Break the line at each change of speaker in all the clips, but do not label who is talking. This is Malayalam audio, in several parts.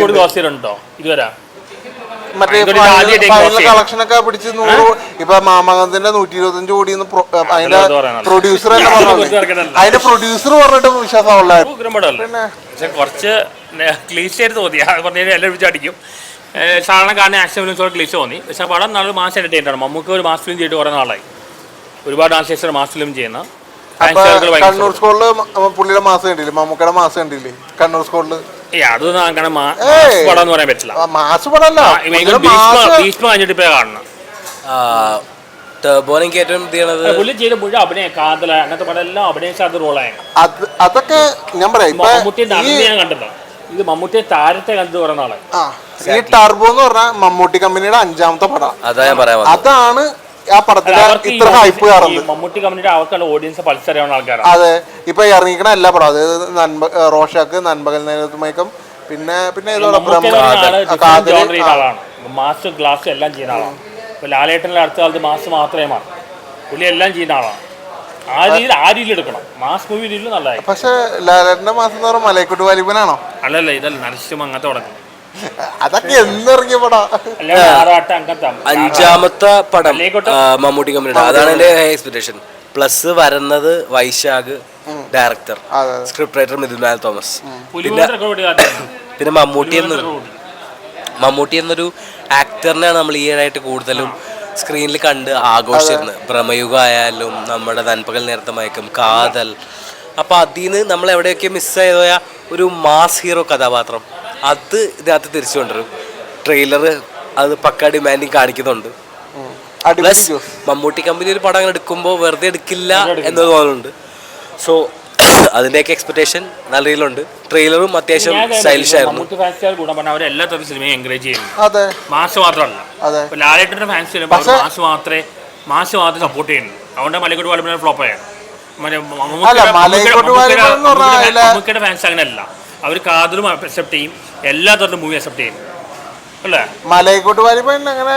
കോടി
ഇതുവരെ?
ഒക്കെ പിടിച്ച് നൂറ് ഇപ്പൊ മാമകത്തിന്റെ നൂറ്റി ഇരുപത്തഞ്ച് കോടി അതിന്റെ പ്രൊഡ്യൂസർ തന്നെ പറഞ്ഞു അതിന്റെ പ്രൊഡ്യൂസർ പറഞ്ഞിട്ട് വിശ്വാസമുള്ള
പക്ഷെ കുറച്ച് ചെയ്ത് തോന്നി. പറഞ്ഞു എല്ലാവരും വിളിച്ച് അടിക്കും സാധാരണ കാണുന്ന ആക്ഷൻ ഫിലിംസോട് ക്ലീഷ് തോന്നി. പക്ഷെ പടം നല്ല മാസ് എന്റർടൈൻ ആണ്. നമുക്ക് ഒരു മാസ് ഫിലിം ചെയ്തിട്ട് കുറേ നാളായി. ഒരുപാട് ആശേഷം മാസ് ഫിലിം ചെയ്യുന്ന
കണ്ണൂർ സ്കൂളിൽ പുള്ളിയുടെ മാസം കണ്ടില്ലേ? മമ്മൂക്കയുടെ മാസം കണ്ടില്ലേ? കണ്ണൂർ
സ്കൂളിൽ. അങ്ങനെ മാസ് പടം എന്ന് പറയാൻ പറ്റില്ല.
മാസ്.
ഭീഷ്മ കഴിഞ്ഞിട്ട് ഇപ്പൊ കാണണം
ചെയ്യണത്?
പുള്ളി ചെയ്ത മുഴുവൻ അഭിനയം കാതല അങ്ങനത്തെ പടം എല്ലാം അത്
അതൊക്കെ ഞാൻ പറയാം ഇപ്പൊ
മമ്മൂട്ടിയെ ഞാൻ ഇത് മമ്മൂട്ടിയെ താരത്തെ
ഈ ടർബോ എന്ന് പറഞ്ഞാൽ മമ്മൂട്ടി കമ്പനിയുടെ അഞ്ചാമത്തെ പടം.
അതാണ് ഞാൻ പറയാൻ വന്നത്.
അതാണ് ആ പടത്തിന് ഇത്ര ഹൈപ്പ് കാരണം
മമ്മൂട്ടി കമ്പനിയുടെ അവർക്കുള്ള ഓഡിയൻസ് പൾസറിയാവുന്ന ആൾക്കാരാണ്
അതെ ഇപ്പൊ ഇറങ്ങിക്കണ എല്ലാ പടം അതായത് നൻപ റോഷാക്ക് നൻപകൽ നേരത്തുമയക്കം പിന്നെ പിന്നെ
ആളാണ് മാസ് ഗ്ലാസ് എല്ലാം ചെയ്യുന്ന ആളാണ്. ഇപ്പൊ ലാലേട്ടന്റെ അടുത്ത കാലത്ത് മാസ് മാത്രമേ മാറും പുള്ളി എല്ലാം ചെയ്യുന്ന ആളാണ്. ആ രീതിയിൽ ആ രീതിയിൽ എടുക്കണം. മാസ് മൂവി രീതിയിൽ നല്ലതായി
പക്ഷെ ലാലേട്ടന്റെ മാസം എന്ന് പറഞ്ഞാൽ മലയക്കുട്ടി വലിപ്പനാണോ?
അല്ലല്ല ഇതല്ല നരസിംഹം അങ്ങനത്തെ തുടങ്ങും
അതൊക്കെ എന്നിറങ്ങിയ പടം
അഞ്ചാമത്തെ പടം മമ്മൂട്ടി കമ്പനിയുടെ അതാണ് എന്റെ എക്സ്പെക്ടേഷൻ പ്ലസ് വരുന്നത് വൈശാഖ് ഡയറക്ടർ സ്ക്രിപ്റ്റ് റൈറ്റർ മിഥുനാൽ തോമസ്.
പിന്നെ
പിന്നെ മമ്മൂട്ടി എന്ന മമ്മൂട്ടി എന്നൊരു ആക്ടറിനെയാണ് നമ്മൾ ഈയിടെയായിട്ട് കൂടുതലും സ്ക്രീനിൽ കണ്ട് ആഘോഷിച്ചിരുന്നത്. ഭ്രമയുഗം ആയാലും നമ്മുടെ നൻപകൽ നേരത്തെ മയക്കം കാതൽ. അപ്പോൾ അതിൽ നിന്ന് നമ്മൾ എവിടെയൊക്കെ മിസ്സായ ഒരു മാസ് ഹീറോ കഥാപാത്രം. അത് ഇതിനകത്ത് തിരിച്ചു കൊണ്ടുവരും. ട്രെയിലർ അത് പക്ക ഡിമാൻഡിങ് കാണിക്കുന്നുണ്ട്. പ്ലസ് മമ്മൂട്ടി കമ്പനി ഒരു പടം അങ്ങനെ എടുക്കുമ്പോൾ വെറുതെ എടുക്കില്ല എന്ന് തോന്നുന്നുണ്ട് സോ അതിന്റെയൊക്കെ എക്സ്പെക്ടേഷൻ നല്ല രീതിയിലുണ്ട്. ട്രെയിലറും അത്യാവശ്യം സ്റ്റൈലിഷ് ആയിരുന്നു.
എല്ലാ തരം സിനിമയും എൻകറേജ് ചെയ്യുന്നു.
അതെ.
മാസ് മാത്രമല്ല.
അതെ.
ലാലേട്ടന്റെ ഫാൻസ് മാസ് മാത്രമേ മാസ് മാത്രമേ സപ്പോർട്ട് ചെയ്യുന്നു അതുകൊണ്ട് മലയാളം ഫ്ലോപ്പ് ആയത്
അല്ല, വാലിബൻ
മമ്മൂക്കയുടെ ഫാൻസ് അങ്ങനെയല്ല. അവർ കാതലും അക്സെപ്റ്റ് ചെയ്യും എല്ലാ തരത്തിലും മൂവി അക്സെപ്റ്റ് ചെയ്യും. അല്ലേ?
മലയക്കോട്ട് വാലിപ്പൻ അങ്ങനെ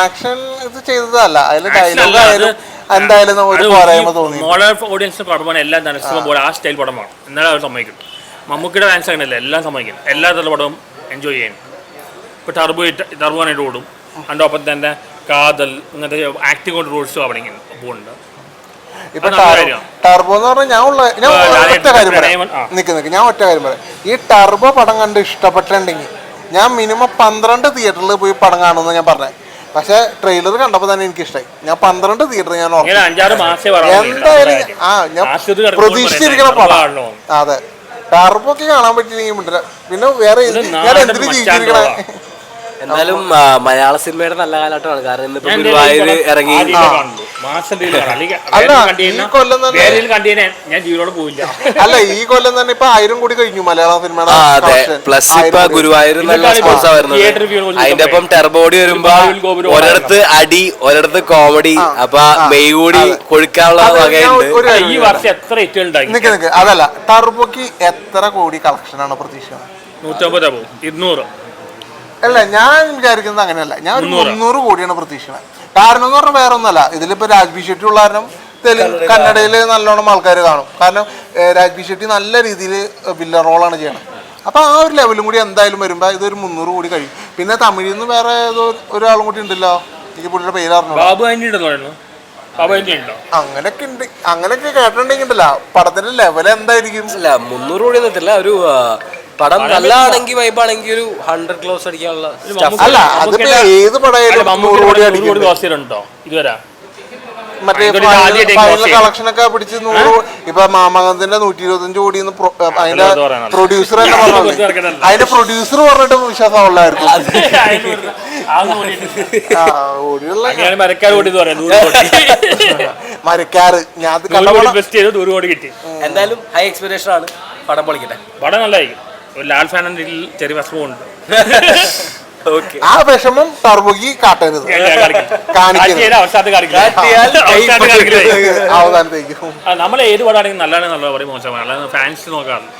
ആക്ഷൻ ഇത് ചെയ്തതല്ല. അതിൽ ഡയലോഗ്
അല്ല,
ആയാലും എന്തായാലും ഒരു പോരായ്മ തോന്നി.
മോഡൽ ഓഡിയൻസിന് പടമാണ് എല്ലാം നരസിംഹം പോലെ ആ സ്റ്റൈൽ പടമാണ്. എന്നാലും അവർ സമ്മതിക്കും. മമ്മൂക്കിയുടെ ഫാൻസ് അങ്ങനെയല്ല എല്ലാം സമ്മതിക്കും. എല്ലാ തരത്തിലും പടവും എൻജോയ് ചെയ്യും. ഇപ്പോൾ ടർബോ ടർബോനായിട്ട് ഓടും. അതിന്റെ ഒപ്പം തന്നെ കാതൽ ഇങ്ങനത്തെ ആക്ടിങ് കൊണ്ട് റൂൾസും അവിടെ പോകുന്നുണ്ട്.
ഇപ്പൊ. ടർബോ എന്ന് പറഞ്ഞാൽ ഞാൻ ഉള്ള ഞാൻ ഒറ്റ കാര്യം പറയാം. നിക്ക് നിക്ക് ഞാൻ ഒറ്റ കാര്യം പറയാം. ഈ ടർബോ പടം കണ്ട് ഇഷ്ടപ്പെട്ടിട്ടുണ്ടെങ്കിൽ ഞാൻ മിനിമം പന്ത്രണ്ട് തിയേറ്ററിൽ പോയി പടം കാണുമെന്ന് ഞാൻ പറഞ്ഞത് പക്ഷെ ട്രെയിലർ കണ്ടപ്പോ തന്നെ എനിക്ക് ഇഷ്ടമായി ഞാൻ പന്ത്രണ്ട് തിയേറ്റർ ഞാൻ എന്തായാലും ആ ഞാൻ പ്രതീക്ഷിച്ചിരിക്കണ പടം.
അതെ.
അതെ ടർബൊക്കെ കാണാൻ പറ്റിയില്ലെങ്കിൽ മിണ്ടില്ല പിന്നെ വേറെ ഞാൻ എന്തിനു ജീവിച്ചിരിക്കണേ?
എന്നാലും മലയാള സിനിമയുടെ നല്ല കാലഘട്ടമാണ്. കാരണം ഇന്നിപ്പോ ഗുരുവായൂര് ഇറങ്ങി.
അല്ല, ഈ കൊല്ലം തന്നെ-
ഞാൻ ജീവനോട് പോയില്ല
അല്ല ഈ കൊല്ലം തന്നെ ഇപ്പൊ ആയിരം കൂടി കഴിഞ്ഞു മലയാള സിനിമയുടെ
അതെ. പ്ലസ് ഇപ്പൊ ഗുരുവായൂർ നല്ല
സ്പോൺസർ
റെസ്പോൺസാ വരുന്നത്. അതിന്റെ ഒപ്പം ടെർബോഡി വരുമ്പോ ഒരിടത്ത് അടി ഒരിടത്ത് കോമഡി അപ്പൊ മെയ് കൂടി കൊഴുക്കാനുള്ള വകയുണ്ട്.
ഈ വർഷം എത്ര
നിക്ക് നിക്ക്. അതല്ല ടർബോക്ക് എത്ര കോടി കളക്ഷൻ ആണ് പ്രതീക്ഷ
നൂറ്റമ്പത് ഇരുന്നൂറ്.
അല്ല ഞാൻ വിചാരിക്കുന്നത് അങ്ങനെയല്ല. ഞാൻ ഒരു
മുന്നൂറ്.
മുന്നൂറ് കോടിയാണ് പ്രതീക്ഷിക്കുന്നത്. കാരണം എന്ന് പറഞ്ഞാൽ വേറെ ഒന്നല്ല ഇതിലിപ്പോ രാജ്ബി ഷെട്ടി ഉള്ള കാരണം തെലുങ്ക് കന്നഡയിൽ നല്ലോണം ആൾക്കാർ കാണും. കാരണം രാജ്ബി ഷെട്ടി നല്ല രീതിയിൽ വില്ല റോളാണ് ചെയ്യണം അപ്പൊ ആ ഒരു ലെവലും കൂടി എന്തായാലും വരുമ്പോ ഇതൊരു മുന്നൂറ് കൂടി കഴിയും. പിന്നെ തമിഴിൽ നിന്ന് വേറെ ഏതോ ഒരാളും കൂടി ഉണ്ടല്ലോ. എനിക്ക് പുള്ളിയുടെ പേര് അറിഞ്ഞു അങ്ങനെയൊക്കെ ഉണ്ട്. അങ്ങനെയൊക്കെ കേട്ടിട്ടുണ്ടെങ്കിൽ ഉണ്ടല്ലോ. പടത്തിന്റെ ലെവൽ എന്തായിരിക്കും?
അല്ല മുന്നൂറ് കോടി ഒരു പടം നല്ലതാണെങ്കിൽ വൈബാണെങ്കിൽ ഒരു ഹൺഡ്രഡ് ക്ലോസ് അടിക്കാനുള്ള stuff.
അല്ല അതിപ്പോ ഏത് പടയായാലും നൂറ് കോടി അടിക്കും
ക്രോസ് ചെയ്തിട്ടുണ്ടോ? ഇതുവരെ?
മറ്റേ
ഇതൊരു ആദ്യമായിട്ട് cross ചെയ്യും.
കളക്ഷൻ ഒക്കെ പിടിച്ച് നൂറ് ഇപ്പൊ മാമകത്തിന്റെ നൂറ്റി ഇരുപത്തി അഞ്ച് കോടി അതിന്റെ
വെറുതെ പറയാനാണ്.
പ്രൊഡ്യൂസർ തന്നെ
വെറുതെ
പറഞ്ഞു. അതിന്റെ പ്രൊഡ്യൂസർ പറഞ്ഞിട്ട് വിശ്വാസമുള്ളായിരുന്നു ആ, ഓടിയുള്ള
അങ്ങനെ മരക്കാർ കൂടി പറയാം നൂറ് കോടി.
മരക്കാറ് ഞാൻ അത്
നൂറ്
കണ്ട
കോടി ഇൻവെസ്റ്റ് ചെയ്ത് നൂറ് കോടി കിട്ടി.
എന്തായാലും ഹൈ എക്സ്പെക്ടേഷൻ ആണ്. പടം പൊളിക്കട്ടെ.
പടം നല്ലതായിരിക്കും ഒരു ലാൽ ഫാനിന്റെ ചെറിയ വിഷമമുണ്ട്
ഓക്കെ.
ആ വിഷമം ടർബോക്ക് കാട്ടരുത് അവസാനത്തേക്കും.
നമ്മൾ ഏത് പടമാണെങ്കിലും നല്ലതാണ് നല്ലത് പറയും മോശമാണ്. അല്ലാതെ ഫാൻസ് നോക്കാറില്ല